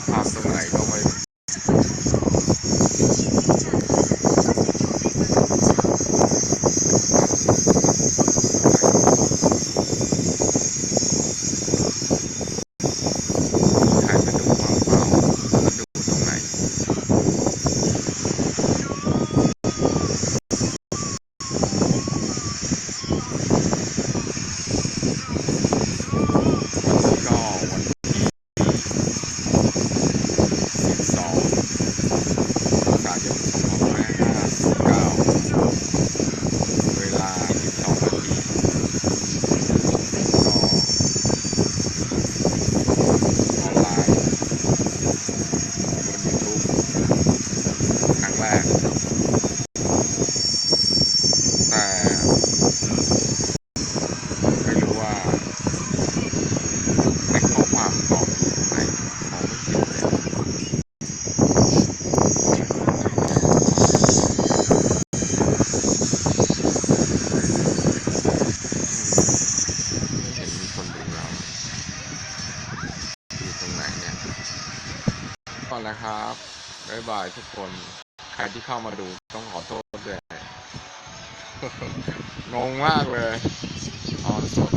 ハーフぐらいの ก่อนนะครับบ๊ายบายทุกคน ใครที่เข้ามาดูต้องขอโทษด้วยงงมากเลยออนสด